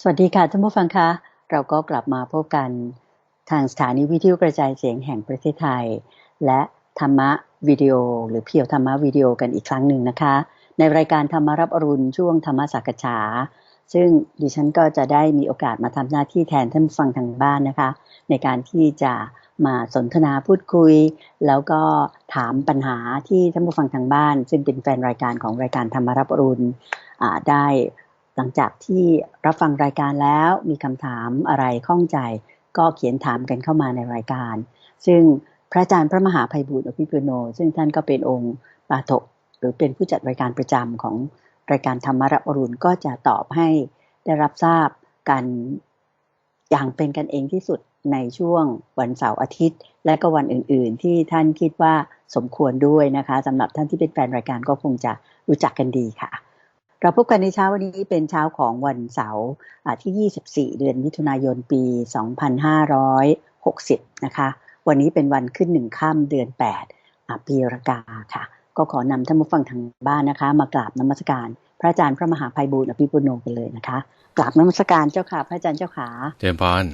สวัสดีค่ะท่านผู้ฟังคะ เราก็กลับมาพบกันทางสถานีวิทยุกระจายเสียงแห่งประเทศไทย และธรรมะวิดีโอ หรือเพียวธรรมะวิดีโอกันอีกครั้งหนึ่งนะคะ ในรายการธรรมรับอรุณช่วงธรรมสักษาซึ่งดิฉันก็จะได้มีโอกาสมาทำหน้าที่แทนท่านฟังทางบ้านนะคะ ในการที่จะมาสนทนาพูดคุย แล้วก็ถามปัญหาที่ท่านผู้ฟังทางบ้าน ซึ่งเป็นแฟนรายการของรายการธรรมรับอรุณได้ หลังจากที่รับฟังรายการแล้วมีคำถามอะไรข้องใจ ก็เขียนถามกันเข้ามาในรายการ ซึ่งพระอาจารย์พระมหาภัยบุตรอภิปุโน ซึ่งท่านก็เป็นองค์ปาถกหรือเป็นผู้จัดรายการประจำของรายการธรรมรับอรุณก็จะตอบให้ได้รับทราบกันอย่างเป็นกันเองที่สุดในช่วงวันเสาร์อาทิตย์ และก็วันอื่น ๆ ที่ท่านคิดว่าสมควรด้วยนะคะสำหรับท่านที่เป็นแฟนรายการก็คงจะรู้จักกันดีค่ะ เราพบกันในเช้าวันนี้เป็นเช้าของวันเสาร์ที่ 24 เดือนมิถุนายนปี 2560 นะคะ วันนี้เป็นวันขึ้นหนึ่งค่ำเดือน 8 ปีรากาค่ะ ก็ขอนำท่านผู้ฟังทางบ้านนะคะ มากราบนมัสการ พระอาจารย์พระมหาภัยบูรณ์อภิปุโนกันเลยนะคะ กราบนมัสการเจ้าค่ะ พระอาจารย์เจ้าขาเจมพร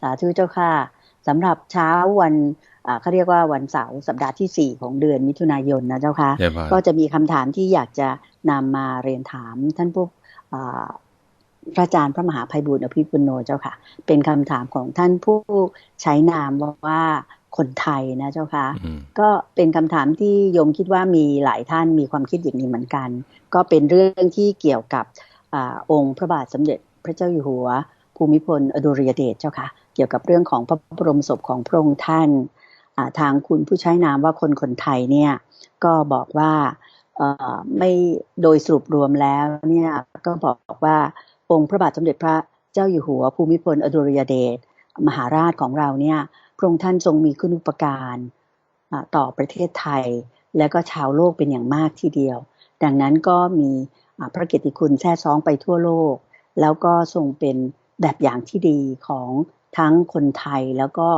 สาธุเจ้าค่ะสำหรับเช้าวันเขาเรียกว่าวันเสาร์สัปดาห์ที่สี่ของเดือนมิถุนายนนะเจ้าค่ะก็จะมีคำถามที่อยากจะ นำมาเรียนถามท่านผู้พระอาจารย์พระมหาภัยบุญอภิปุโนเจ้าค่ะ เป็นคำถามของท่านผู้ใช้นามว่าคนไทยนะเจ้าค่ะก็เป็นคำถามที่โยมคิดว่ามีหลายท่านมีความคิดอย่างนี้เหมือนกัน ก็เป็นเรื่องที่เกี่ยวกับอองค์พระบาทสมเด็จพระเจ้าอยู่หัว ภูมิพลอดุลยเดชเจ้าค่ะ เกี่ยวกับเรื่องของพระบรมศพของพระองค์ท่านทางคุณผู้ใช้นามว่าคนคนไทยเนี่ย ก็บอกว่า ไม่โดยสรุปรวมแล้วเนี่ยก็บอกว่าองค์พระบาทสมเด็จพระเจ้าอยู่หัว ภูมิพลอดุลยเดชมหาราชของเราเนี่ยพระองค์ท่านทรงมีคุณุปการต่อประเทศไทย และก็ชาวโลกเป็นอย่างมากทีเดียว ดังนั้นก็มีพระเกียรติคุณแท้ซ้องไปทั่วโลก แล้วก็ทรงเป็นแบบอย่างที่ดีของทั้งคนไทยแล้วก็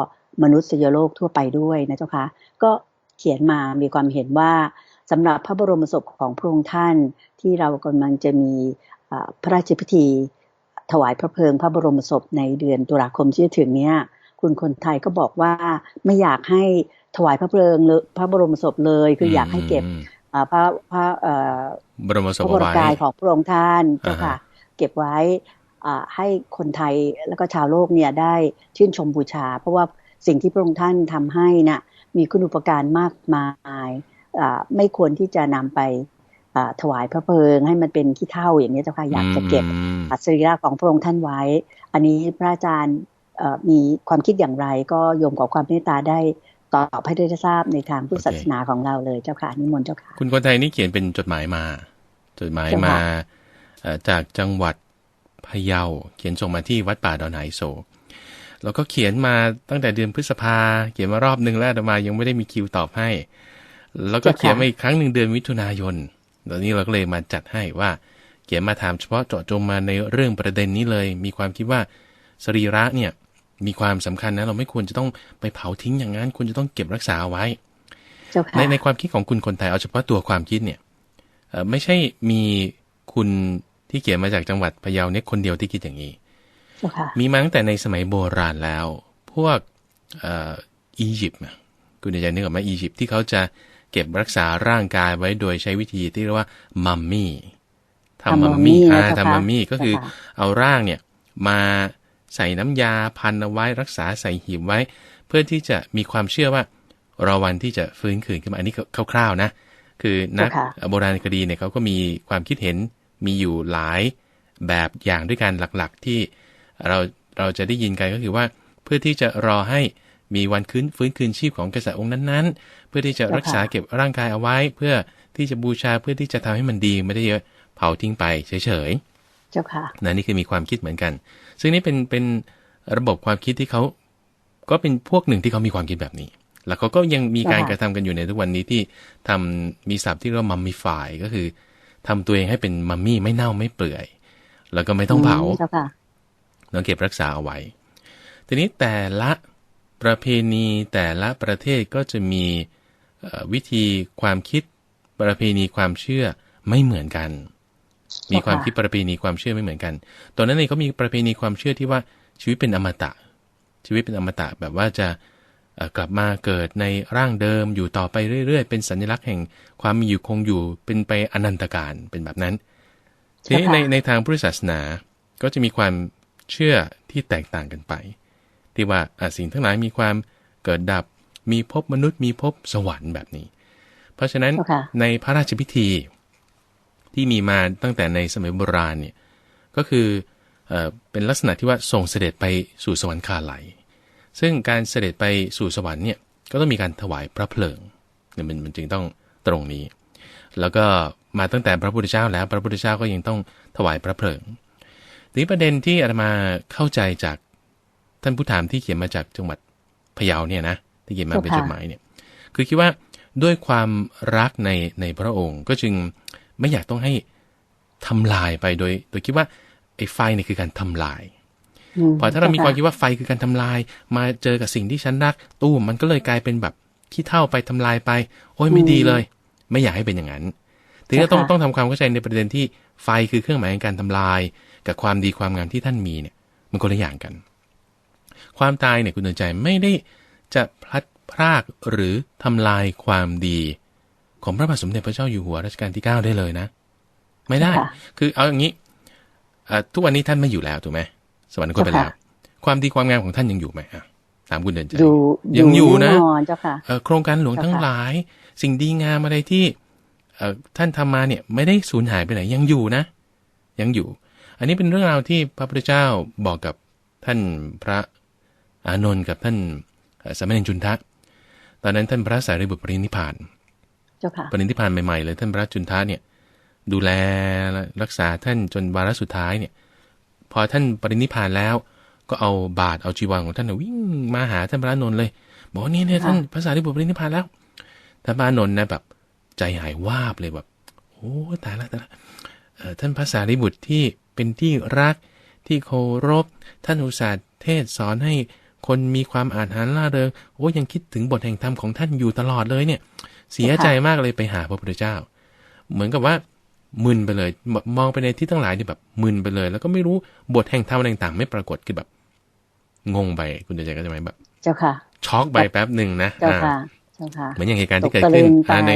มนุษยโลกทั่วไปด้วยนะเจ้าคะก็เขียนมามีความเห็นว่า สำหรับพระบรมศพของพระองค์ท่านที่เรากำลังจะมีพระราชพิธีถวายพระเพลิงพระบรมศพในเดือนตุลาคมที่จะถึงเนี้ยคุณคนไทยก็บอกว่าไม่อยากให้ถวายพระเพลิงพระบรมศพเลย คืออยากให้เก็บพระพระบรมศพพระบรมกายของพระองค์ท่านเจ้าค่ะเก็บไว้ให้คนไทยแล้วก็ชาวโลกเนี่ยได้ชื่นชมบูชา เพราะว่าสิ่งที่พระองค์ท่านทำให้นะ่ะมีคุณอุปการมากมาย ไม่ควรที่จะนำไปถวายพระเพลิง ให้มันเป็นขี้เท่าอย่างนี้เจ้าค่ะอยากจะเก็บอัศริระของพระองค์ท่านไว้ อันนี้พระอาจารย์มีความคิดอย่างไรก็โยมขอความเมตตาได้ตอบให้ได้ทราบในทางพุทธศาสนาของเราเลยเจ้าค่ะนิมนต์เจ้าค่ะคุณคนไทยนี่เขียนเป็นจดหมายมา จดหมายมาจากจังหวัดพะเยาเขียนส่งมาที่วัดป่าดอนไหโศแล้วก็เขียนมาตั้งแต่เดือนพฤษภาเขียนมารอบนึงแล้วแต่มายังไม่ได้มีคิวตอบให้ แล้วก็เขียนมาอีกครั้งหนึ่งเดือนมิถุนายน ตอนนี้เราก็เลยมาจัดให้ว่า เขียนมาถามเฉพาะเจาะจงมาในเรื่องประเด็นนี้เลย มีความคิดว่าสรีระเนี่ยมีความสำคัญนะเราไม่ควรจะต้องไปเผาทิ้งอย่างนั้นควรจะต้องเก็บรักษาไว้ในในความคิดของคุณคนไทยเอาเฉพาะตัวความคิดเนี่ยไม่ใช่มีคุณที่เขียนมาจากจังหวัดพะเยาเนี่ยคนเดียวที่คิดอย่างนี้มีมาตั้งแต่ในสมัยโบราณแล้ว พวกอียิปต์คุณอาจารย์นึกออกไหมอียิปต์ที่เขาจะ เก็บรักษาร่างกายไว้โดยใช้วิธีที่เรียกว่ามัมมี่ทำมัมมี่อ่าทำมัมมี่ก็คือเอาร่างเนี่ยมาใส่น้ำยาพันเอาไว้รักษาใส่หีบไว้ เพื่อที่จะมีความเชื่อว่ารอวันที่จะฟื้นคืนขึ้นมาอันนี้คร่าวๆนะ คือนักโบราณคดีเนี่ยเขาก็มีความคิดเห็นมีอยู่หลายแบบอย่างด้วยกันหลักๆที่เราเราจะได้ยินกันก็คือว่า เพื่อที่จะรอให้ มีวันคืนฟื้นคืนชีพของกษัตริย์องค์นั้นๆ เพื่อที่จะรักษาเก็บร่างกายเอาไว้ เพื่อที่จะบูชาเพื่อที่จะทำให้มันดีไม่ได้เยอะเผาทิ้งไปเฉยๆ เจ้าค่ะนั่นนี่คือมีความคิดเหมือนกัน ซึ่งนี่เป็นเป็นระบบความคิดที่เขาก็เป็นพวกหนึ่งที่เขามีความคิดแบบนี้ แล้วเขาก็ยังมีการกระทำกันอยู่ในทุกวันนี้ที่ทำมีศัพท์ที่เรียกว่ามัมมี่ฝ่ายก็คือทำตัวเองให้เป็นมัมมี่ไม่เน่าไม่เปื่อย แล้วก็ไม่ต้องเผาต้องเก็บรักษาเอาไว้ ทีนี้แต่ละ ประเพณีแต่ละประเทศก็จะมีวิธีความคิดประเพณีความเชื่อไม่เหมือนกัน มีความคิดประเพณีความเชื่อไม่เหมือนกัน ตอนนั้นเองก็มีประเพณีความเชื่อที่ว่าชีวิตเป็นอมตะ ชีวิตเป็นอมตะแบบว่าจะกลับมาเกิดในร่างเดิมอยู่ต่อไปเรื่อย ๆ เป็นสัญลักษณ์แห่งความมีอยู่คงอยู่เป็นไปอนันตการเป็นแบบนั้น ทีนี้ในในทางพุทธศาสนาก็จะมีความเชื่อที่แตกต่างกันไป ที่ว่าสิ่งทั้งหลายมีความเกิดดับ มีภพมนุษย์มีภพสวรรค์แบบนี้ เพราะฉะนั้นในพระราชพิธีที่มีมาตั้งแต่ในสมัยโบราณเนี่ยก็คือเป็นลักษณะที่ว่าส่งเสด็จไปสู่สวรรคาไหล ซึ่งการเสด็จไปสู่สวรรค์เนี่ยก็ต้องมีการถวายพระเพลิงเนี่ยมันมันจึงต้องตรงนี้ แล้วก็มาตั้งแต่พระพุทธเจ้าแล้วพระพุทธเจ้าก็ยังต้องถวายพระเพลิงทีประเด็นที่อาตมาเข้าใจจาก ท่านผู้ถามที่เขียนมาจากจังหวัดพะเยาเนี่ยนะที่เขียนมาเป็นจดหมายเนี่ย คือคิดว่าด้วยความรักในในพระองค์ ก็จึงไม่อยากต้องให้ทำลายไปโดย โดยคิดว่าไอ้ไฟนี่คือการทำลาย พอถ้าเรามีความคิดว่าไฟคือการทำลาย มาเจอกับสิ่งที่ฉันรักตู้มันก็เลยกลายเป็นแบบขี้เท่าไปทำลายไป โอ้ยไม่ดีเลย ไม่อยากให้เป็นอย่างนั้นทีนี้ต้องต้องทำความเข้าใจในประเด็นที่ไฟคือเครื่องหมายในการทำลาย กับความดีความงามที่ท่านมีเนี่ย มันคนละอย่างกัน ความตายเนี่ยคุณเดินใจไม่ได้จะพลัดพรากหรือทำลายความดี ของพระบาทสมเด็จพระเจ้าอยู่หัวรัชกาลที่เก้าได้เลยนะ ไม่ได้ คือเอาอย่างนี้ทุกวันนี้ท่านไม่อยู่แล้วถูกไหมสวรรคตไปแล้ว ความดีความงามของท่านยังอยู่ไหมอะถามคุณเดินใจยังอยู่นะโครงการหลวงทั้งหลาย สิ่งดีงามอะไรที่ท่านทำมาเนี่ย ไม่ได้สูญหายไปไหนยังอยู่นะ ยังอยู่ อันนี้เป็นเรื่องราวที่พระพุทธเจ้าบอกกับท่านพระ อานนท์กับท่านสมณเณรจุนทะ ตอนนั้นท่านพระสารีบุตรปรินิพานปรินิพานใหม่ๆเลยท่านพระจุนทะเนี่ยดูแลรักษาท่านจนวาระสุดท้ายเนี่ย พอท่านปรินิพานแล้ว ก็เอาบาตรเอาจีวรของท่านวิ่งมาหาท่านพระนนท์เลย บอกนี่เนี่ยท่านพระสารีบุตรปรินิพานแล้วท่านพระนนท์นะแบบ ใจหายวาบเลยแบบโอ้ตายละตายละท่านพระสารีบุตรที่เป็นที่รักที่เคารพท่านอุตส่าห์เทศสอนให้ คนมีความอาถรรพ์ล่าเริงโอ้ยังคิดถึงบทแห่งธรรมของท่านอยู่ตลอดเลยเนี่ย เสียใจมากเลยไปหาพระพุทธเจ้า เหมือนกับว่ามึนไปเลย มองไปในที่ทั้งหลายที่แบบมึนไปเลย แล้วก็ไม่รู้บทแห่งธรรมต่างๆ ไม่ปรากฏคือแบบ งงไปคุณใจก็จะไหมแบบ เจ้าค่ะช็อกไปแป๊บหนึ่งนะเจ้าค่ะเจ้าค่ะเหมือนอย่างเหตุการณ์ที่เกิดขึ้นใน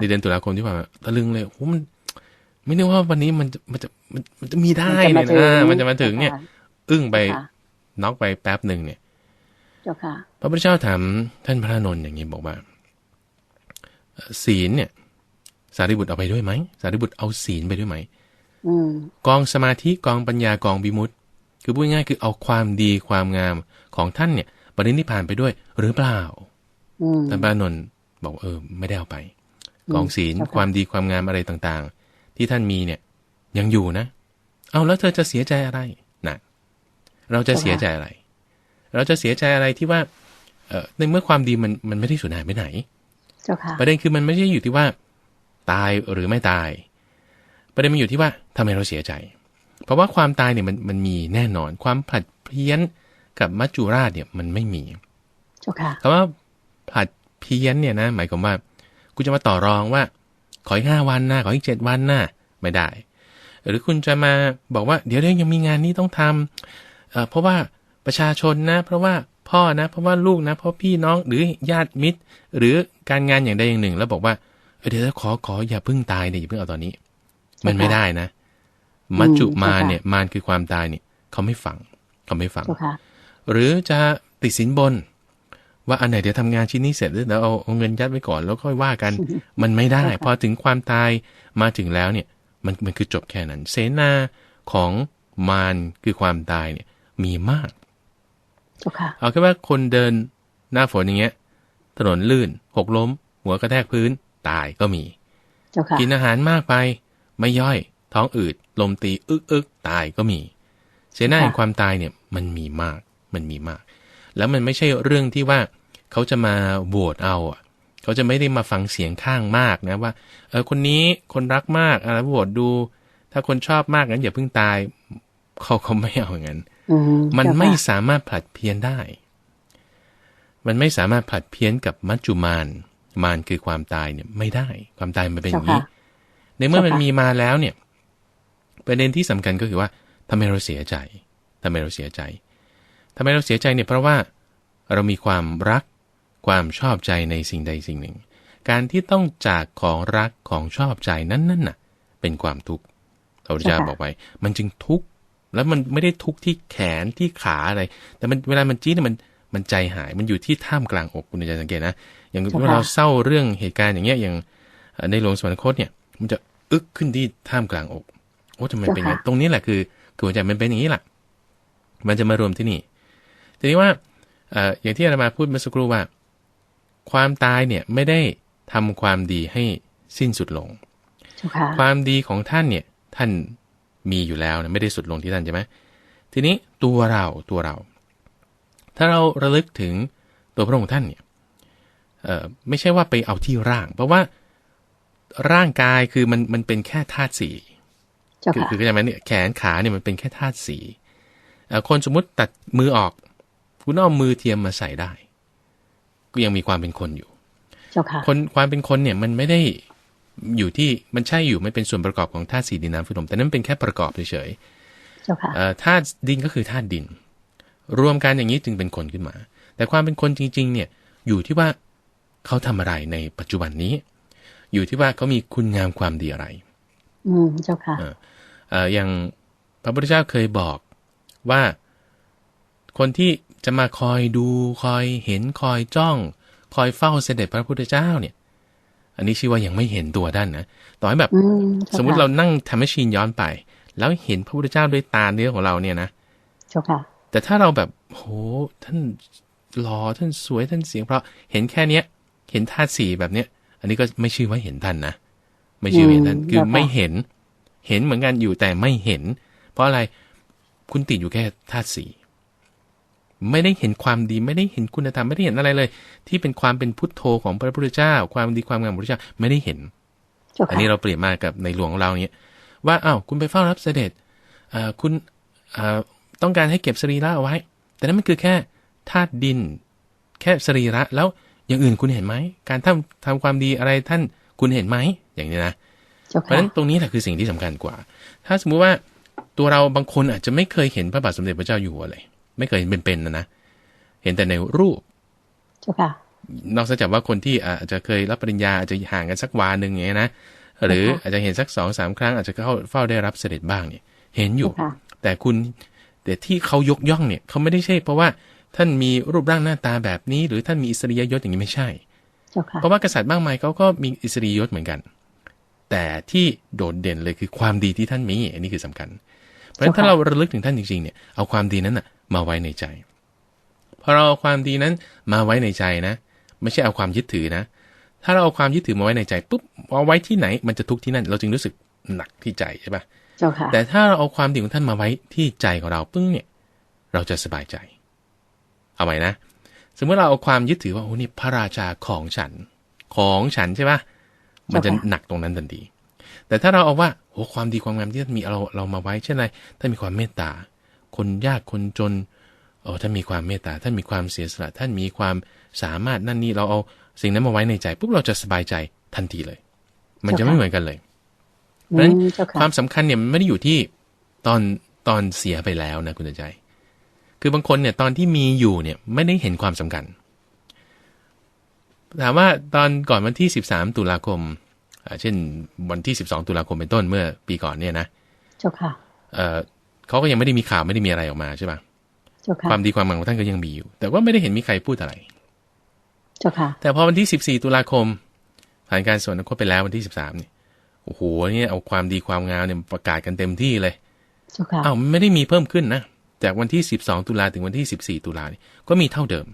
ในเดือนตุลาคมที่ผ่านมาตะลึงเลยโอ้มัน ไม่นึกว่าวันนี้มันจะมันจะมันจะมีได้เลยนะมันจะมาถึงเนี่ย อึ้งไปน็อกไปแป๊บหนึ่งเนี่ย จ้าค่ะ พระพุทธเจ้าถามท่านพระนนท์อย่างนี้บอกว่าศีลเนี่ย สารีบุตรเอาไปด้วยไหมสารีบุตรเอาศีลไปด้วยไหมกองสมาธิกองปัญญากองบิมุตคือพูดง่ายคือเอาความดีความงามของท่านเนี่ยปรินิพานไปด้วยหรือเปล่าท่านพระนนท์บอกเออ ไม่ได้เอาไปกองศีลความดีความงามอะไรต่างๆ ที่ท่านมีเนี่ย ยังอยู่นะ เอาแล้วเธอจะเสียใจอะไรนะเราจะเสียใจอะไร เราจะเสียใจอะไรที่ว่าเออในเมื่อความดีมันมันไม่ได้สูญหายไปไหนประเด็นคือมันไม่ใช่อยู่ที่ว่า ตายหรือไม่ตาย ประเด็นมันอยู่ที่ว่าทำไมเราเสียใจ เพราะว่าความตายเนี่ยมันมันมีแน่นอน ความผลัดเพี้ยนกับมัจจุราชเนี่ยมันไม่มีคำว่าผลัดเพี้ยนเนี่ยนะหมายความว่ากูจะมาต่อรองว่า ขออีกห้าวันนะขออีกเจ็ดวันนะไม่ได้ หรือคุณจะมาบอกว่า เดี๋ยวเดี๋ยวยังมีงานนี้ต้องทำเเพราะว่า ประชาชนนะ เพราะว่าพ่อนะ เพราะว่าลูกนะ เพราะพี่น้องหรือญาติมิตร หรือการงานอย่างใดอย่างหนึ่ง แล้วบอกว่าเดี๋ยวขอขออย่าเพิ่งตายเนี่ยอย่าเพิ่งเอาตอนนี้ มันไม่ได้นะ มัจจุมาเนี่ยมารคือความตายเนี่ย เขาไม่ฟัง เขาไม่ฟัง หรือจะติดสินบน ว่าอันไหนเดี๋ยวทำงานชิ้นนี้เสร็จแล้วเอาเอาเงินยัดไว้ก่อนแล้วค่อยว่ากัน มันไม่ได้ พอถึงความตายมาถึงแล้วเนี่ย มันมันคือจบแค่นั้น เสนาของมารคือความตายเนี่ยมีมาก เอาแค่ว่าคนเดินหน้าฝนอย่างเงี้ย ถนนลื่น หกล้ม หัวกระแทกพื้นตายก็มี กินอาหารมากไป ไม่ย่อย ท้องอืด ลมตีอึกอึกตายก็มี เสียหน้าแห่งความตายเนี่ย มันมีมาก มันมีมาก แล้วมันไม่ใช่เรื่องที่ว่าเขาจะมาโหวตเอาอะเขาจะไม่ได้มาฟังเสียงข้างมากนะว่า เออคนนี้คนรักมากอะไรโหวตดู ถ้าคนชอบมากงั้นอย่าเพิ่งตายเขาเขาไม่เอาอย่างนั้น มันไม่สามารถผลัดเพี้ยนได้ มันไม่สามารถผลัดเพี้ยนกับมัจจุมานมานคือความตายเนี่ยไม่ได้ ความตายมันเป็นอย่างนี้ ในเมื่อมันมีมาแล้วเนี่ย ประเด็นที่สำคัญก็คือว่าทำไมเราเสียใจทำไมเราเสียใจทำไมเราเสียใจเนี่ยเพราะว่าเรามีความรักความชอบใจในสิ่งใดสิ่งหนึ่ง การที่ต้องจากของรักของชอบใจนั้นนั่นน่ะ เป็นความทุกข์พระพุทธเจ้าบอกไว้ มันจึงทุกข์ แล้วมันไม่ได้ทุกข์ที่แขนที่ขาอะไร แต่มันเวลามันจี้เนี่ยมันมันใจหาย มันอยู่ที่ท่ามกลางอกคุณอาจารย์สังเกตนะ อย่างเวลาเราเศร้าเรื่องเหตุการณ์อย่างเงี้ยอย่างในหลวงสวรรคตเนี่ย มันจะอึกขึ้นที่ท่ามกลางอกโอ้ทำไมเป็นอย่างนี้ตรงนี้แหละคือคือหัวใจมันเป็นอย่างนี้แหละมันจะมารวมที่นี่ ทีนี้ว่าอย่างที่อาจารย์มาพูดเมื่อสักครู่ว่า ความตายเนี่ยไม่ได้ทำความดีให้สิ้นสุดลง ความดีของท่านเนี่ย ท่าน มีอยู่แล้วนะไม่ได้สุดลงที่ท่านใช่ไหมทีนี้ตัวเราตัวเรา ถ้าเราระลึกถึงตัวพระองค์ท่านเนี่ยเออไม่ใช่ว่าไปเอาที่ร่าง เพราะว่าร่างกายคือมันมันเป็นแค่ธาตุสี่คือคือเข้าใจไหมเนี่ยแขนขาเนี่ยมันเป็นแค่ธาตุสี่คนสมมุติตัดมือออก คุณเอามือเทียมมาใส่ได้ ก็ยังมีความเป็นคนอยู่คนความเป็นคนเนี่ยมันไม่ได้ อยู่ที่มันใช่อยู่ไม่เป็นส่วนประกอบของธาตุสี่ดินน้ำไฟลมแต่นั้นเป็นแค่ประกอบเฉยๆธาตุดินก็คือธาตุดิน รวมกันอย่างนี้จึงเป็นคนขึ้นมา แต่ความเป็นคนจริง ๆ เนี่ยอยู่ที่ว่าเขาทำอะไรในปัจจุบันนี้ อยู่ที่ว่าเขามีคุณงามความดีอะไร อืมเจ้าค่ะอย่างพระพุทธเจ้าเคยบอกว่าคนที่จะมาคอยดูคอยเห็นคอยจ้อง คอยเฝ้าเสด็จพระพุทธเจ้าเนี่ย อันนี้ชื่อว่ายังไม่เห็นตัวท่านนะต่อให้แบบสมมุติเรานั่งทำให้ชีนย้อนไป แล้วเห็นพระพุทธเจ้าด้วยตาเนื้อของเราเนี่ยนะเจ้าค่ะ แต่ถ้าเราแบบโหท่านหล่อท่านสวยท่านเสียงเพราะเห็นแค่เนี้ย เห็นธาตุสีแบบเนี้ย อันนี้ก็ไม่ชื่อว่าเห็นท่านนะไม่ชื่อเห็นท่านคือไม่เห็น เห็นเหมือนกันอยู่แต่ไม่เห็น เพราะอะไรคุณติดอยู่แค่ธาตุสี ไม่ได้เห็นความดีไม่ได้เห็นคุณธรรมไม่ได้เห็นอะไรเลย ที่เป็นความเป็นพุทโธของพระพุทธเจ้า ความดีความงามของพระพุทธเจ้าไม่ได้เห็น อันนี้เราเปรียบมากับในหลวงของเราเนี่ยว่าอ้าวคุณไปเฝ้ารับเสด็จคุณต้องการให้เก็บสรีระเอาไว้ แต่นั้นมันคือแค่ธาตุดิน แค่สรีระแล้วอย่างอื่นคุณเห็นไหมการทำทำความดีอะไรท่านคุณเห็นไหมอย่างนี้นะเพราะฉะนั้นตรงนี้แหละคือสิ่งที่สำคัญกว่า ถ้าสมมุติว่าตัวเราบางคนอาจจะไม่เคยเห็นพระบาทสมเด็จพระเจ้าอยู่หัวเลย ไม่เคยเห็นเป็นๆนะนะเห็นแต่ในรูปค่ะนอกจากว่าคนที่อาจจะเคยรับปริญญาอาจจะห่างกันสักวาหนึ่งอย่างนี้นะหรืออาจจะเห็นสักสองสามครั้ง อาจจะเข้าเฝ้าได้รับเสด็จบ้างเนี่ย เห็นอยู่ แต่คุณแต่ที่เขายกย่องเนี่ยเขาไม่ได้ใช่ เพราะว่าท่านมีรูปร่างหน้าตาแบบนี้ หรือท่านมีอิสริยยศอย่างนี้ไม่ใช่ เพราะว่ากษัตริย์บ้างไหมเขาก็มีอิสริยยศเหมือนกัน แต่ที่โดดเด่นเลยคือความดีที่ท่านมีอันนี้คือสำคัญ เพราะฉะนั้นถ้าเราระลึกถึงท่านจริงๆเนี่ยเอาความดีนั้นน่ะมาไว้ในใจพอเราเอาความดีนั้นมาไว้ในใจนะ ไม่ใช่เอาความยึดถือนะ ถ้าเราเอาความยึดถือมาไว้ในใจปุ๊บเอาไว้ที่ไหนมันจะทุกที่นั่น เราจึงรู้สึกหนักที่ใจใช่ปะแต่ถ้าเราเอาความดีของท่านมาไว้ที่ใจของเราปึ้งเนี่ย เราจะสบายใจ เอาไว้นะสมมติเราเอาความยึดถือว่าโอ้นี่พระราชาของฉันของฉันใช่ปะมันจะหนักตรงนั้นทันทีแต่ถ้าเราเอาว่า โอ้ความดีความงามที่ท่านมีเราเรามาไว้เช่นไรท่านมีความเมตตา คนยากคนจนโอ้ท่านมีความเมตตาท่านมีความเสียสละท่านมีความสามารถนั่นนี่เราเอาสิ่งนั้นมาไว้ในใจปุ๊บเราจะสบายใจทันทีเลย มันจะไม่เหมือนกันเลยเพราะฉะนั้นความสำคัญเนี่ยมันไม่ได้อยู่ที่ตอนตอนเสียไปแล้วนะคุณใจ คือบางคนเนี่ยตอนที่มีอยู่เนี่ยไม่ได้เห็นความสำคัญถามว่าตอนก่อนวันที่สิบสามตุลาคม เช่นวันที่สิบสองตุลาคมเป็นต้นเมื่อปีก่อนเนี่ยนะเจ้าค่ะเขาก็ยังไม่ได้มีข่าวไม่ได้มีอะไรออกมาใช่ปะความดีความงามของท่านก็ยังมีอยู่ แต่ว่าไม่ได้เห็นมีใครพูดอะไร เจ้าค่ะ แต่พอวันที่สิบสี่ตุลาคม ผ่านการสวนคตไปแล้ววันที่สิบสามนี่โอ้โหนี่เอาความดีความงามเนี่ยประกาศกันเต็มที่เลยเจ้าค่ะอ้าวไม่ได้มีเพิ่มขึ้นนะจากวันที่สิบสองตุลาถึงวันที่สิบสี่ตุลานี่ก็มีเท่าเดิม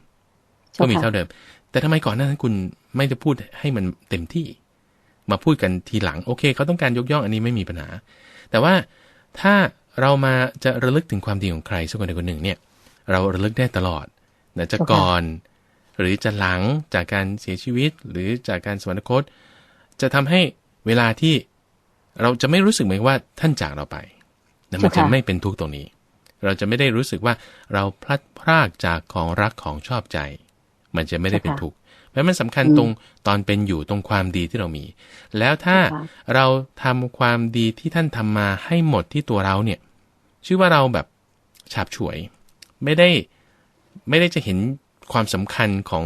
ก็มีเท่าเดิม แต่ทำไมก่อนหน้านั้นคุณไม่จะพูดให้มันเต็มที่ มาพูดกันทีหลังโอเค เขาต้องการยกย่องอันนี้ไม่มีปัญหา แต่ว่าถ้าเรามาจะระลึกถึงความดีของใครสักคนใดคนหนึ่งเนี่ย เราระลึกได้ตลอดนะจะก่อน หรือจะหลังจากการเสียชีวิต หรือจากการสวรรคต จะทำให้เวลาที่เราจะไม่รู้สึกเหมือนว่าท่านจากเราไปนะมันจะไม่เป็นทุกข์ตรงนี้ เราจะไม่ได้รู้สึกว่าเราพลัดพรากจากของรักของชอบใจ มันจะไม่ได้เป็นทุกข์ เพราะมันสำคัญตรงตอนเป็นอยู่ตรงความดีที่เรามี แล้วถ้าเราทำความดีที่ท่านทำมาให้หมดที่ตัวเราเนี่ย ชื่อว่าเราแบบฉาบฉวย ไม่ได้ไม่ได้จะเห็นความสำคัญของ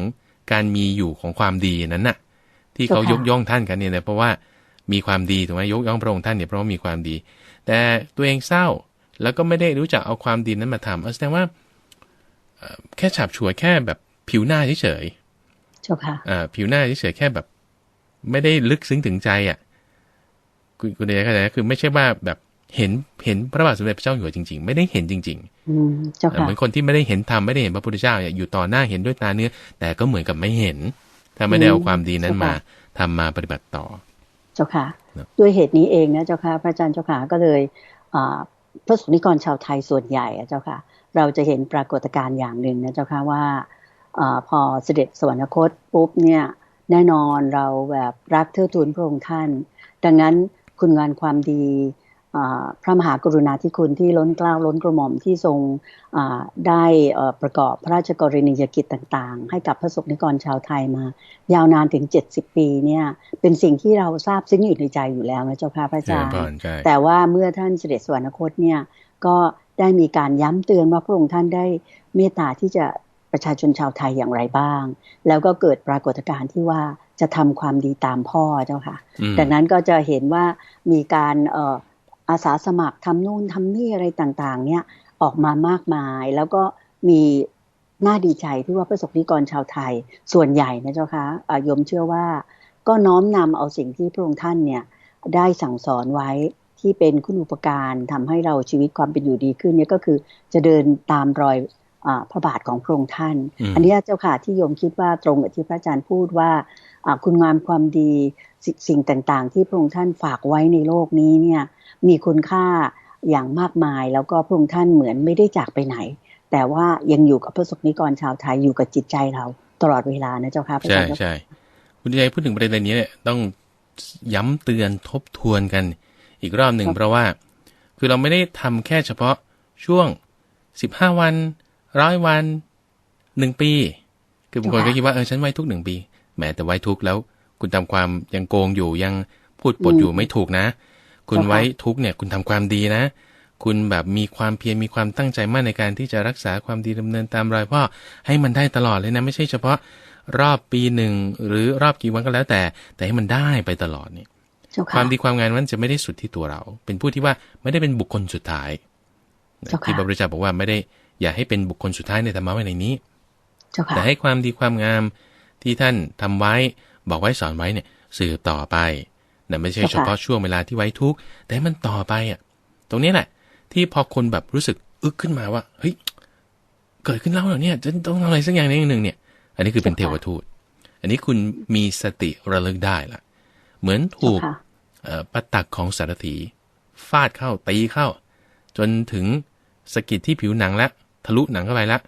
การมีอยู่ของความดีนั้นน่ะ ที่เขายกย่องท่านกันเนี่ยเพราะว่ามีความดีถูกไหมยกย่องพระองค์ท่านเนี่ยเพราะว่ามีความดี แต่ตัวเองเศร้าแล้วก็ไม่ได้รู้จักเอาความดีนั้นมาทำแสดงว่าแค่ฉาบฉวยแค่แบบผิวหน้าเฉยๆ เจ้าค่ะอ่าผิวหน้าเฉยๆแค่แบบ ไม่ได้ลึกซึ้งถึงใจอะคุณคุณเดชเข้าใจคือไม่ใช่ว่าแบบเห็นเห็นพระบาทสมเด็จพระเจ้าอยู่หัวจริง ๆ ไม่ได้เห็นจริงๆเหมือนคนที่ไม่ได้เห็นธรรมไม่ได้เห็นพระพุทธเจ้าอยู่ต่อหน้าเห็นด้วยตาเนื้อ แต่ก็เหมือนกับไม่เห็น ถ้าไม่ได้เอาความดีนั้นมาทำมาปฏิบัติต่อ เจ้าค่ะ ด้วยเหตุนี้เองนะเจ้าค่ะพระอาจารย์เจ้าค่ะก็เลยพระสงฆ์นิกรชาวไทยส่วนใหญ่เจ้าค่ะ เราจะเห็นปรากฏการณ์อย่างหนึ่งนะเจ้าค่ะว่า อพอเสด็จสวรรคตปุ๊บเนี่ยแน่นอนเราแบบรักเทิดทูนพระองค์ท่าน ดังนั้นคุณงานความดีพระมหากรุณาธิคุณที่ล้นกล้าวล้นกระหม่อมที่ทรงได้ประกอบพระราชกรณียกิจต่างๆ ให้กับพระสงฆ์นิกรชาวไทยมา ยาวนานถึง 70 ปีเนี่ยเป็นสิ่งที่เราทราบซึ้งอยู่ในใจอยู่แล้วนะเจ้าค่ะพระอาจารย์แต่ว่าเมื่อท่านเสด็จสวรรคตเนี่ยก็ได้มีการย้ำเตือนว่าพระองค์ท่านได้เมตตาที่จะ ประชาชนชาวไทยอย่างไรบ้าง แล้วก็เกิดปรากฏการณ์ที่ว่าจะทำความดีตามพ่อเจ้าค่ะ ดังนั้นก็จะเห็นว่ามีการอาสาสมัครทำนู่นทำนี่อะไรต่างๆ เนี่ยออกมามากมาย แล้วก็มีน่าดีใจที่ว่าประสบนิกรชาวไทย ส่วนใหญ่นะเจ้าคะยมเชื่อว่าก็น้อมนำเอาสิ่งที่พระองค์ท่านเนี่ยได้สั่งสอนไว้ที่เป็นคุณอุปการทำให้เราชีวิตความเป็นอยู่ดีขึ้นเนี่ยก็คือจะเดินตามรอยอ พระบาทของพระองค์ท่าน อันนี้เจ้าค่ะที่โยมคิดว่าตรงกับที่พระอาจารย์พูดว่าคุณงามความดีสิ่งต่างๆ ที่พระองค์ท่านฝากไว้ในโลกนี้เนี่ยมีคุณค่าอย่างมากมายแล้วก็พระองค์ท่านเหมือนไม่ได้จากไปไหน แต่ว่ายังอยู่กับพระสงฆ์นิกรชาวไทยอยู่กับจิตใจเราตลอดเวลานะเจ้าค่ะใช่ใช่คุณยายพูดถึงประเด็นนี้เนี่ยต้องย้ำเตือนทบทวนกันอีกรอบหนึ่งเพราะว่า คือเราไม่ได้ทำแค่เฉพาะช่วงสิบห้าวัน ร้อยวันหนึ่งปี คือบางคนก็คิดว่าเออฉันไว้ทุกหนึ่งปีแม้แต่ไว้ทุกแล้ว คุณทำความยังโกงอยู่ยังพูดปดอยู่ไม่ถูกนะ คุณไว้ทุกเนี่ย คุณทำความดีนะ คุณแบบมีความเพียรมีความตั้งใจมากในการที่จะรักษาความดีดำเนินตามรอยพ่อให้มันได้ตลอดเลยนะ ไม่ใช่เฉพาะรอบปีหนึ่งหรือรอบกี่วันก็แล้วแต่ แต่ให้มันได้ไปตลอดนี่ความดีความงานมันจะไม่ได้สุดที่ตัวเรา เป็นผู้ที่ว่าไม่ได้เป็นบุคคลสุดท้ายที่พระพุทธเจ้าบอกว่าไม่ได้ อย่าให้เป็นบุคคลสุดท้ายในธรรมะไว้ในนี้แต่ให้ความดีความงามที่ท่านทำไว้บอกไว้สอนไว้เนี่ยสื่อต่อไปนะไม่ใช่เฉพาะช่วงเวลาที่ไว้ทุกข์แต่มันต่อไปอะ ตรงนี้แหละ ที่พอคนแบบรู้สึกอึกขึ้นมาว่าเฮ้ยเกิดขึ้นแล้วเหรอเนี่ยจะต้องทำอะไรสักอย่างหนึ่งเนี่ย อันนี้คือเป็นเทวทูต อันนี้คุณมีสติระลึกได้ละเหมือนถูกประตักของสารถีฟาดเข้าตีเข้า จนถึงสกิดที่ผิวหนังแล้ว ทะลุหนังเข้าไปแล้ว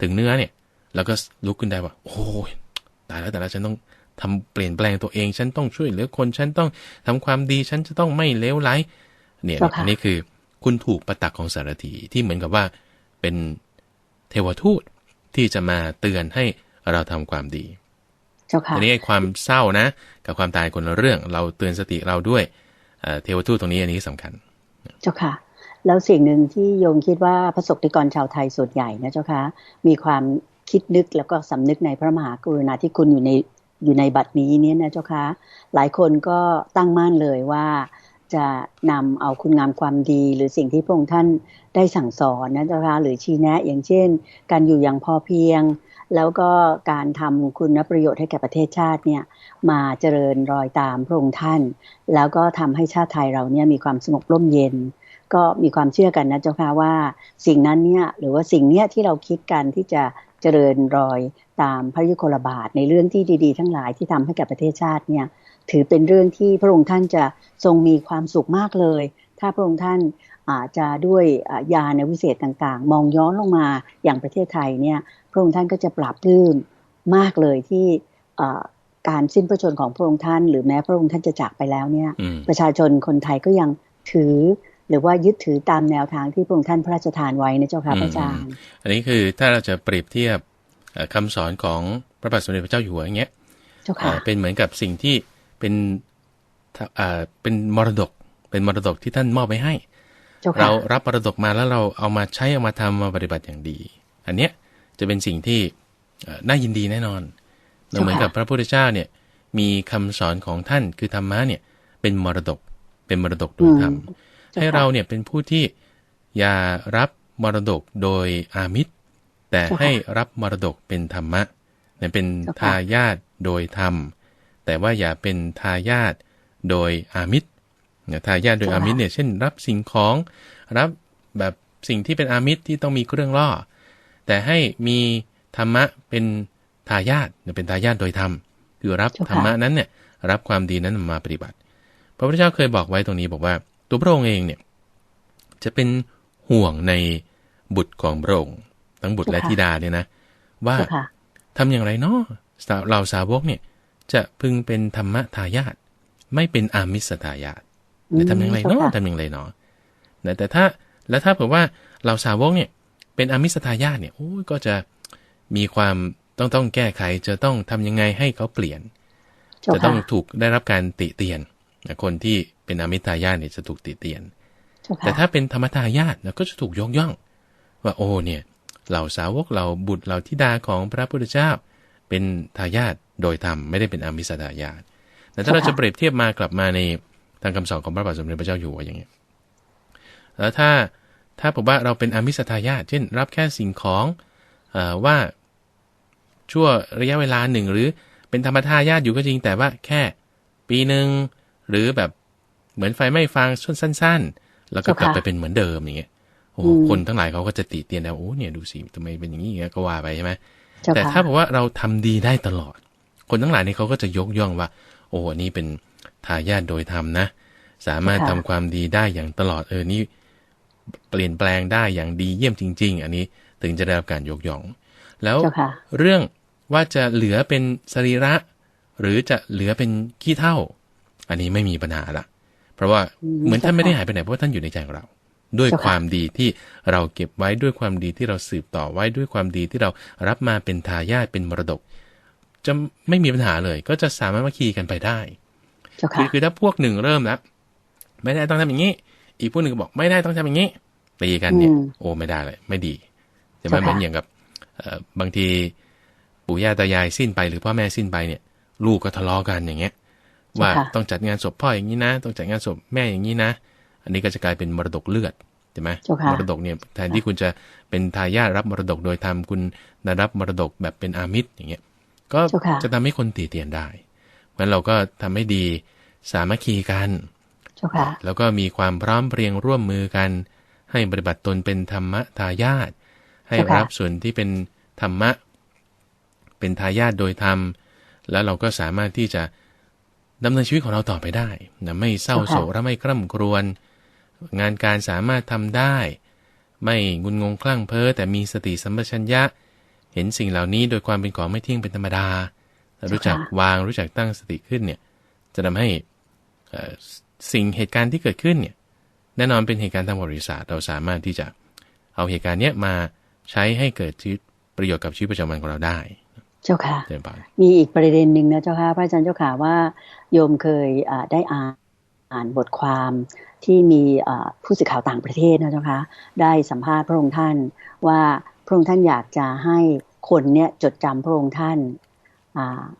ถึงเนื้อเนี่ย แล้วก็ลุกขึ้นได้ว่า โอ้ยตายแล้วแต่ละฉันต้องทำเปลี่ยนแปลงตัวเอง ฉันต้องช่วยเหลือคนฉันต้องทำความดีฉันจะต้องไม่เลวไหลเนี่ยอันนี้คือคุณถูกประตักของสารถีที่เหมือนกับว่าเป็นเทวทูตที่จะมาเตือนให้เราทำความดีอันนี้ความเศร้านะ กับความตายคนละเรื่อง เราเตือนสติเราด้วยเทวทูตตรงนี้อันนี้สำคัญ เจ้าค่ะ แล้วสิ่งหนึ่งที่โยมคิดว่าประสบนิกรชาวไทยส่วนใหญ่นะเจ้าค่ะมีความคิดนึกแล้วก็สำนึกในพระมหากรุณาธิคุณอยู่ในอยู่ในบัดนี้เนี่ยนะเจ้าคะหลายคนก็ตั้งมั่นเลยว่าจะนำเอาคุณงามความดี หรือสิ่งที่พระองค์ท่านได้สั่งสอนนะเจ้าคะหรือชี้แนะ อย่างเช่น การอยู่อย่างพอเพียง แล้วก็การทำคุณประโยชน์ให้แก่ประเทศชาติเนี่ยมาเจริญรอยตามพระองค์ท่าน แล้วก็ทำให้ชาติไทยเราเนี่ยมีความสงบร่มเย็น ก็มีความเชื่อกันนะเจ้าค่ะว่าสิ่งนั้นเนี่ยหรือว่าสิ่งเนี้ยที่เราคิดกันที่จะเจริญรอยตามพระยุคลบาทในเรื่องที่ดี ๆ ทั้งหลายที่ทำให้กับประเทศชาติเนี่ยถือเป็นเรื่องที่พระองค์ท่านจะทรงมีความสุขมากเลย ถ้าพระองค์ท่านอาจจะด้วยยาในวิเศษต่างๆ มองย้อนลงมาอย่างประเทศไทยเนี่ยพระองค์ท่านก็จะปราบลื้มมากเลยที่การสิ้นพระชนของพระองค์ท่าน หรือแม้พระองค์ท่านจะจากไปแล้วเนี่ยประชาชนคนไทยก็ยังถือ หรือว่ายึดถือตามแนวทางที่พระองค์ท่านพระราชทานไว้นะเจ้าค่ะพระอาจารย์ อันนี้คือถ้าเราจะเปรียบเทียบคำสอนของพระบาทสมเด็จพระเจ้าอยู่หัวอย่างเงี้ยเป็นเหมือนกับสิ่งที่เป็นอ่าเป็นมรดก เป็นมรดกที่ท่านมอบไปให้ เรารับมรดกมาแล้วเราเอามาใช้เอามาทำมาปฏิบัติอย่างดี อันเนี้ยจะเป็นสิ่งที่น่ายินดีแน่นอนเหมือนกับพระพุทธเจ้าเนี่ยมีคำสอนของท่านคือธรรมะเนี่ยเป็นมรดกเป็นมรดกโดยธรรม ให้เราเนี่ยเป็นผู้ที่อย่ารับมรดกโดยอามิตร แต่ให้รับมรดกเป็นธรรมะเนี่ยเป็นทายาทโดยธรรม แต่ว่าอย่าเป็นทายาทโดยอามิตรเนี่ยทายาทโดยอามิตรเนี่ยเช่น รับสิ่งของรับแบบสิ่งที่เป็นอามิตรที่ต้องมีเครื่องล่อ แต่ให้มีธรรมะเป็นทายาทเป็นทายาทโดยธรรมคือรับธรรมะนั้นเนี่ยรับความดีนั้นมาปฏิบัติ พระพุทธเจ้าเคยบอกไว้ตรงนี้บอกว่า ตัวพระองค์เองเนี่ยจะเป็นห่วงในบุตรของพระองค์ทั้งบุตรและธิดาเนี่ยนะ ว่าทำอย่างไรเนาะเราสาวกเนี่ย จะพึงเป็นธรรมะทายาทไม่เป็นอามิสทายาทจะทำอย่างไรเนาะทำอย่างไรเนาะแต่ถ้าแล้วถ้าเผื่อว่าเราสาวกเนี่ย เป็นอามิสทายาทเนี่ยโอ้ก็จะมีความต้องต้องแก้ไขจะต้องทำยังไงให้เขาเปลี่ยน จะต้องถูกได้รับการติเตียน คนที่เป็นอามิตายาทเนี่ยจะถูกติเตียน แต่ถ้าเป็นธรรมทายาทก็จะถูกยกย่อง ว่าโอ้เนี่ยเหล่าสาวกเหล่าบุตรเหล่าธิดาของพระพุทธเจ้า เป็นทายาทโดยธรรมไม่ได้เป็นอามิสทายาทแต่ถ้าเราจะเปรียบเทียบมากลับมาในทางคำสอนของพระบาทสมเด็จพระเจ้าอยู่หัวอย่างเงี้ยแล้วถ้าถ้าผมว่าเราเป็นอามิสทายาทเช่น รับแค่สิ่งของอว่าชั่วระยะเวลาหนึ่งหรือเป็นธรรมทายาทอยู่ก็จริงแต่ว่าแค่ปีหนึ่ง หรือแบบเหมือนไฟไม่ฟังช่วสั้น ๆ แล้วก็กลับไปเป็นเหมือนเดิมอย่างเงี้ยโอ้คนทั้งหลายเขาก็จะติเตียนแล้วโอ้เนี่ยดูสิทำไมเป็นอย่างนี้ก็ว่าไปใช่ไหมแต่ถ้าบอกว่าเราทำดีได้ตลอด คนทั้งหลายนี่เขาก็จะยกย่องว่า โอ้นี่เป็นทายาทโดยธรรมนะ สามารถทำความดีได้อย่างตลอดเออนี่เปลี่ยนแปลงได้อย่างดีเยี่ยมจริง ๆ อันนี้ถึงจะได้รับการยกย่อง แล้วเรื่องว่าจะเหลือเป็นสรีระ หรือจะเหลือเป็นขี้เท่า อันนี้ไม่มีปัญหาละเพราะว่าเหมือนท่านไม่ได้หายไปไหนเพราะว่าท่านอยู่ในใจของเรา ด้วยความดีที่เราเก็บไว้ด้วยความดีที่เราสืบต่อไว้ด้วยความดีที่เรารับมาเป็นทายาทเป็นมรดก จะไม่มีปัญหาเลย ก็จะสามารถมาคีกันไปได้คือคือถ้าพวกหนึ่งเริ่มแล้วไม่ได้ต้องทำอย่างนี้ อีกพวกหนึ่งก็บอกไม่ได้ต้องทำอย่างนี้ตีกันเนี่ย โอ้ไม่ได้เลย ไม่ดีจะไม่เหมือนอย่างกับบางทีปู่ย่าตายายสิ้นไปหรือพ่อแม่สิ้นไปเนี่ย ลูกก็ทะเลาะกันอย่างเงี้ย ว่าต้องจัดงานศพพ่ออย่างนี้นะ ต้องจัดงานศพแม่อย่างนี้นะ อันนี้ก็จะกลายเป็นมรดกเลือดใช่ไหมมรดกเนี่ยแทนที่คุณจะเป็นทายาทรับมรดกโดยทำคุณได้รับมรดกแบบเป็นอามิตรอย่างเงี้ย ก็จะทำให้คนตีเตียนได้เพราะเราก็ทำให้ดีสามัคคีกันแล้วก็มีความพร้อมเพรียงร่วมมือกัน ให้ปฏิบัติตนเป็นธรรมะทายาทให้รับส่วนที่เป็นธรรมะ เป็นทายาทโดยธรรม แล้วเราก็สามารถที่จะ ดำเนินชีวิตของเราต่อไปได้นะไม่เศร้าโศกและไม่กร่ำกรวนงานการสามารถทำได้ ไม่งุนงงคลั่งเพ้อแต่มีสติสัมปชัญญะ เห็นสิ่งเหล่านี้โดยความเป็นของไม่เที่ยงเป็นธรรมดารู้จักวางรู้จักตั้งสติขึ้นเนี่ย จะทำให้สิ่งเหตุการณ์ที่เกิดขึ้นเนี่ย แน่นอนเป็นเหตุการณ์ทางบริษัทเราสามารถที่จะเอาเหตุการณ์นี้มาใช้ให้เกิดชีวิตประโยชน์กับชีวิตประจำวันของเราได้ เจ้าค่ะ มีอีกประเด็นหนึ่งนะเจ้าค่ะพระอาจารย์เจ้าค่ะว่าโยมเคยได้อ่านอ่านบทความที่มีผู้สื่อข่าวต่างประเทศนะเจ้าค่ะได้สัมภาษณ์พระองค์ท่านว่าพระองค์ท่านอยากจะให้คนเนี่ยจดจำพระองค์ท่าน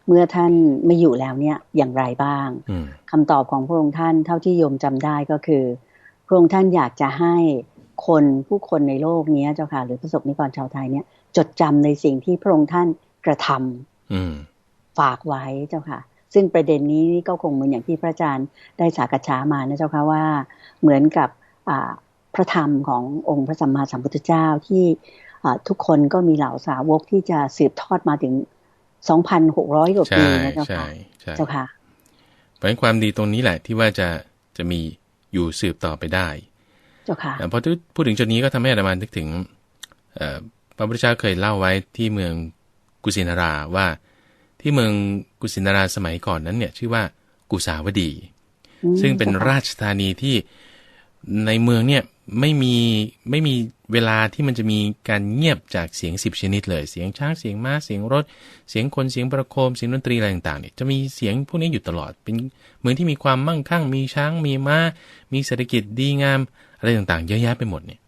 เมื่อท่านไม่อยู่แล้วเนี่ยอย่างไรบ้างคำตอบของพระองค์ท่านเท่าที่โยมจำได้ก็คือ พระองค์ท่านอยากจะให้คนผู้คนในโลกนี้เจ้าค่ะหรือประสบนิกรชาวไทยเนี่ยจดจำในสิ่งที่พระองค์ท่าน กระทำฝากไว้เจ้าค่ะ ซึ่งประเด็นนี้นี่ก็คงเหมือนอย่างที่พระอาจารย์ได้สากษามานะเจ้าค่ะว่าเหมือนกับพระธรรมขององค์พระสัมมาสัมพุทธเจ้าที่ทุกคนก็มีเหล่าสาวกที่จะสืบทอดมาถึงสองพันหกร้อยกว่าปีนะเจ้าค่ะเจ้าค่ะเพราะความดีตรงนี้แหละที่ว่าจะจะมีอยู่สืบต่อไปได้ เจ้าค่ะพอพูดถึงจุดนี้ก็ทำให้อาตมานึกถึงพระพุทธเจ้าเคยเล่าไว้ที่เมือง กุสินาราว่า ที่เมืองกุสินาราสมัยก่อนนั้นเนี่ยชื่อว่ากุสาวดี ซึ่งเป็นราชธานีที่ในเมืองเนี่ยไม่มีไม่มีเวลาที่มันจะมีการเงียบจากเสียงสิบชนิดเลย เสียงช้างเสียงม้าเสียงรถ เสียงคนเสียงประโคมเสียงดนตรีอะไรต่างๆเนี่ยจะมีเสียงพวกนี้อยู่ตลอด เป็นเหมือนที่มีความมั่งคั่ง มีช้างมีม้า มีเศรษฐกิจดีงามอะไรต่างๆ เยอะแยะไปหมดเนี่ย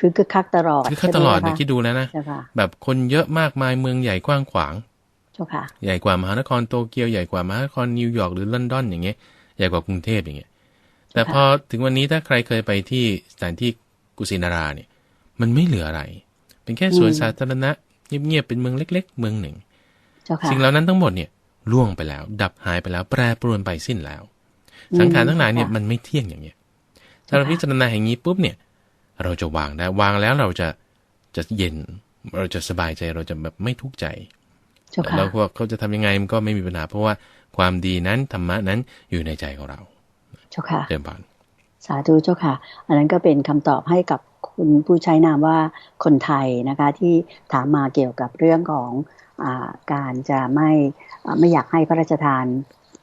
คือคือคักตลอดคือคักตลอดเนี่ยคิดดูแล้วนะแบบคนเยอะมากมายเมืองใหญ่กว้างขวางใหญ่กว่ามหานครโตเกียวใหญ่กว่ามหานครนิวยอร์กหรือลอนดอนอย่างเงี้ยใหญ่กว่ากรุงเทพอย่างเงี้ยแต่พอถึงวันนี้ถ้าใครเคยไปที่สถานที่กุสินาราเนี่ย มันไม่เหลืออะไร เป็นแค่สวนสาธารณะเงียบๆเป็นเมืองเล็ก ๆ เมืองหนึ่งสิ่งเหล่านั้นทั้งหมดเนี่ยล่วงไปแล้ว ดับหายไปแล้ว แปรปรวนไปสิ้นแล้ว สังขารทั้งหลายเนี่ยมันไม่เที่ยงอย่างเงี้ยถ้าเราพิจารณาอย่างนี้ปุ๊บเนี่ย เราจะวางได้วางแล้วเราจะจะเย็น เราจะสบายใจเราจะแบบไม่ทุกข์ใจแล้วพวกเขาจะทำยังไงมันก็ไม่มีปัญหาเพราะว่าความดีนั้นธรรมะนั้นอยู่ในใจของเรา เจ้าค่ะเดิมบานสาธุเจ้าค่ะ อันนั้นก็เป็นคำตอบให้กับคุณผู้ใช้นามว่าคนไทยนะคะ ที่ถามมาเกี่ยวกับเรื่องของอการจะไม่ไม่อยากให้พระราชทาน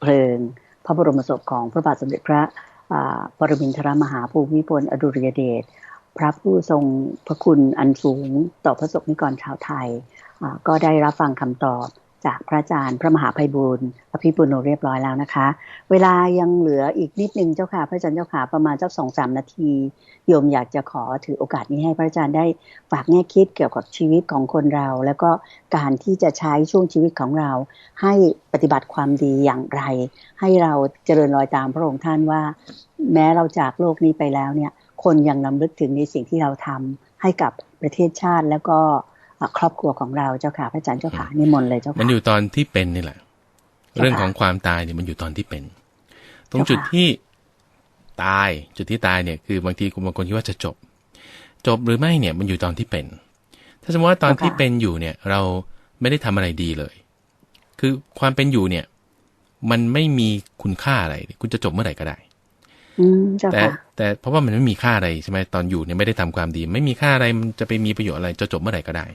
เพลิง พระบรมศพของพระบาทสมเด็จพระปรมินทรมหาภูมิพลอดุลยเดช พระผู้ทรงพระคุณอันสูงต่อพระศกนิกรชาวไทย ก็ได้รับฟังคำตอบจากพระอาจารย์พระมหาภัยบูรณ์อภิปุโนเรียบร้อยแล้วนะคะ เวลายังเหลืออีกนิดนึงเจ้าค่ะ พระอาจารย์เจ้าค่ะประมาณสักสองสามนาที โยมอยากจะขอถือโอกาสนี้ให้พระอาจารย์ได้ฝากแง่คิดเกี่ยวกับชีวิตของคนเรา แล้วก็การที่จะใช้ช่วงชีวิตของเรา ให้ปฏิบัติความดีอย่างไร ให้เราเจริญรอยตามพระองค์ท่านว่า แม้เราจากโลกนี้ไปแล้วเนี่ย คนยังนำลึกถึงในสิ่งที่เราทำให้กับประเทศชาติแล้วก็ครอบครัวของเราเจ้าค่ะพระอาจารย์เจ้าค่ะนิมนต์เลยเจ้าค่ะมันอยู่ตอนที่เป็นนี่แหละ เรื่องของความตายเนี่ยมันอยู่ตอนที่เป็น ตรงจุดที่ตายจุดที่ตายเนี่ยคือบางทีบางคนคิดว่าจะจบ จบหรือไม่เนี่ยมันอยู่ตอนที่เป็น ถ้าสมมติว่าตอนที่เป็นอยู่เนี่ย เราไม่ได้ทำอะไรดีเลย คือความเป็นอยู่เนี่ย มันไม่มีคุณค่าอะไร คุณจะจบเมื่อไหร่ก็ได้ แต่แต่เพราะว่ามันไม่มีค่าอะไรใช่ไหมตอนอยู่เนี่ยไม่ได้ทำความดี ไม่มีค่าอะไรมันจะไปมีประโยชน์อะไรจะจบเมื่อไหร่ก็ได้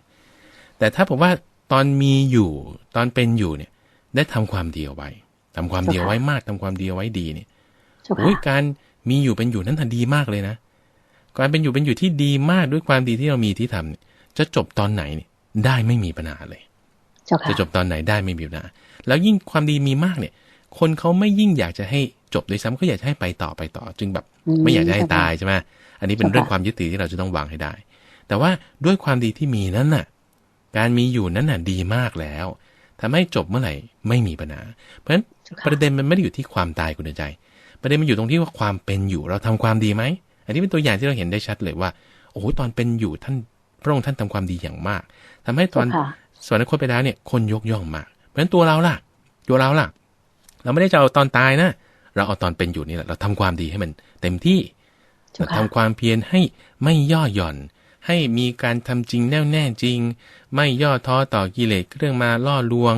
แต่ถ้าผมว่าตอนมีอยู่ตอนเป็นอยู่เนี่ย ได้ทำความดีเอาไว้ทำความดีเอาไว้มากทำความดีเอาไว้ดีเนี่ยโอ้ยการมีอยู่เป็นอยู่นั้นทันดีมากเลยนะการเป็นอยู่เป็นอยู่ที่ดีมากด้วยความดีที่เรามีที่ทำเนี่ยจะจบตอนไหนเนี่ยได้ไม่มีปัญหาเลยจะจบตอนไหนได้ไม่มีปัญหาแล้วยิ่งความดีมีมากเนี่ย คนเขาไม่ยิ่งอยากจะให้ จบโดยซ้ำก็อยากจะให้ไปต่อไปต่อ จึงแบบไม่อยากจะให้ตายใช่ไหมอันนี้เป็นเรื่องความยึดติดที่เราจะต้องวางให้ได้ แต่ว่าด้วยความดีที่มีนั้นน่ะ การมีอยู่นั้นน่ะดีมากแล้วทำให้จบเมื่อไหร่ไม่มีปัญหา เพราะฉะนั้นประเด็นมันไม่ได้อยู่ที่ความตายคุณใจ ประเด็นมันอยู่ตรงที่ว่าความเป็นอยู่เราทำความดีไหม อันนี้เป็นตัวอย่างที่เราเห็นได้ชัดเลยว่า โอ้โหตอนเป็นอยู่ท่านพระองค์ท่านทำความดีอย่างมากทำให้ตอนสวรรคตไปแล้วเนี่ยคนยกย่องมาก เพราะฉะนั้นตัวเราล่ะ ตัวเราล่ะ เราไม่ได้จะเอาตอนตายนะ เราเอาตอนเป็นอยู่นี่แหละ เราทำความดีให้มันเต็มที่เราทำความเพียรให้ไม่ย่อหย่อน ให้มีการทำจริงแน่วแน่จริง ไม่ย่อท้อต่อกิเลสเครื่องมาล่อลวง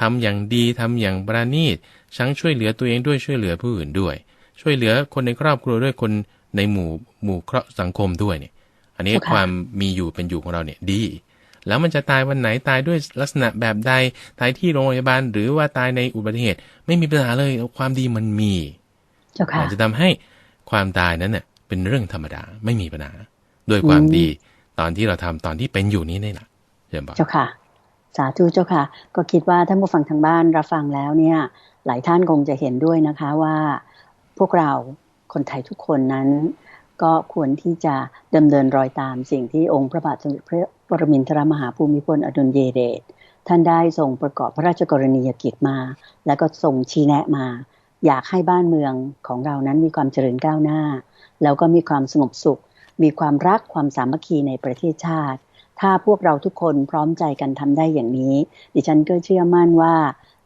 ทำอย่างดีทำอย่างประณีตชังช่วยเหลือตัวเองด้วยช่วยเหลือผู้อื่นด้วย ช่วยเหลือคนในครอบครัวด้วยคนในหมู่หมู่เคราะห์สังคมด้วยเนี่ย อันนี้ความมีอยู่เป็นอยู่ของเราเนี่ยดี แล้วมันจะตายวันไหนตายด้วยลักษณะแบบใดตายที่โรงพยาบาล หรือว่าตายในอุบัติเหตุ ไม่มีปัญหาเลยความดีมันมีอาจจะทำให้ความตายนั้นเน่ยเป็นเรื่องธรรมดาไม่มีปัญหาด้วยความดีตอนที่เราทำตอนที่เป็นอยู่นี้นี่แหละเจ้าค่ะ สาธุเจ้าค่ะ ก็คิดว่าท่านผู้ฟังทางบ้านรับฟังแล้วเนี่ย หลายท่านคงจะเห็นด้วยนะคะว่าพวกเราคนไทยทุกคนนั้น ก็ควรที่จะดำเนินรอยตามสิ่งที่องค์พระบาทสมเด็จพระ ปรมินทรมหาภูมิพลอดุลยเดชท่านได้ทรงประกอบพระราชกรณียกิจมา แล้วก็ทรงชี้แนะมา อยากให้บ้านเมืองของเรานั้นมีความเจริญก้าวหน้า แล้วก็มีความสงบสุข มีความรักความสามัคคีในประเทศชาติ ถ้าพวกเราทุกคนพร้อมใจกันทำได้อย่างนี้ ดิฉันก็เชื่อมั่นว่า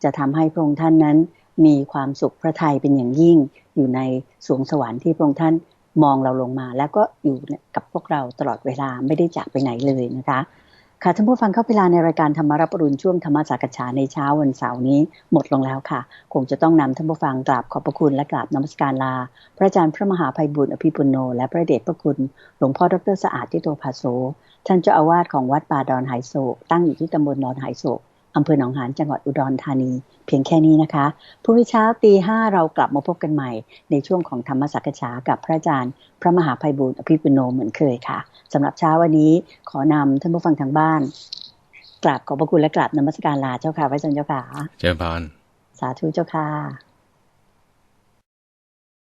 จะทำให้พระองค์ท่านนั้น มีความสุขพระทัยเป็นอย่างยิ่ง อยู่ในสวงสวรรค์ที่พระองค์ท่าน มองเราลงมา แล้วก็อยู่กับพวกเราตลอดเวลาไม่ได้จากไปไหนเลยนะคะ ค่ะท่านผู้ฟังเข้าเวลาในรายการธรรมารับปรุณช่วงธรรมสักษาในเช้าวันเสาร์นี้หมดลงแล้วค่ะ คงจะต้องนำท่านผู้ฟังกราบขอบพระคุณและกราบนมัสการลา พระอาจารย์พระมหาภัยบุญอภิปุโน และพระเดชพระคุณหลวงพ่อดรสะอาดที่โตภาโซท่านเจ้าอาวาสของวัดป่าดอนไหโศกตั้งอยู่ที่ตำบลดอนไหโศก อำเภอหนองหานจังหวัดอุดรธานี เพียงแค่นี้นะคะพรุ่งนี้เช้าตีห้าเรากลับมาพบกันใหม่ ในช่วงของธรรมสักษากับพระอาจารย์ พระมหาภัยบุญอภิปุโนเหมือนเคยค่ะสำหรับเช้าวันนี้ขอนำท่านผู้ฟังทางบ้านกราบขอบพระคุณและกราบนมัสการลาเจ้าค่ะพระอาจารย์เจ้าค่ะเจ้าพานสาธุเจ้าค่ะ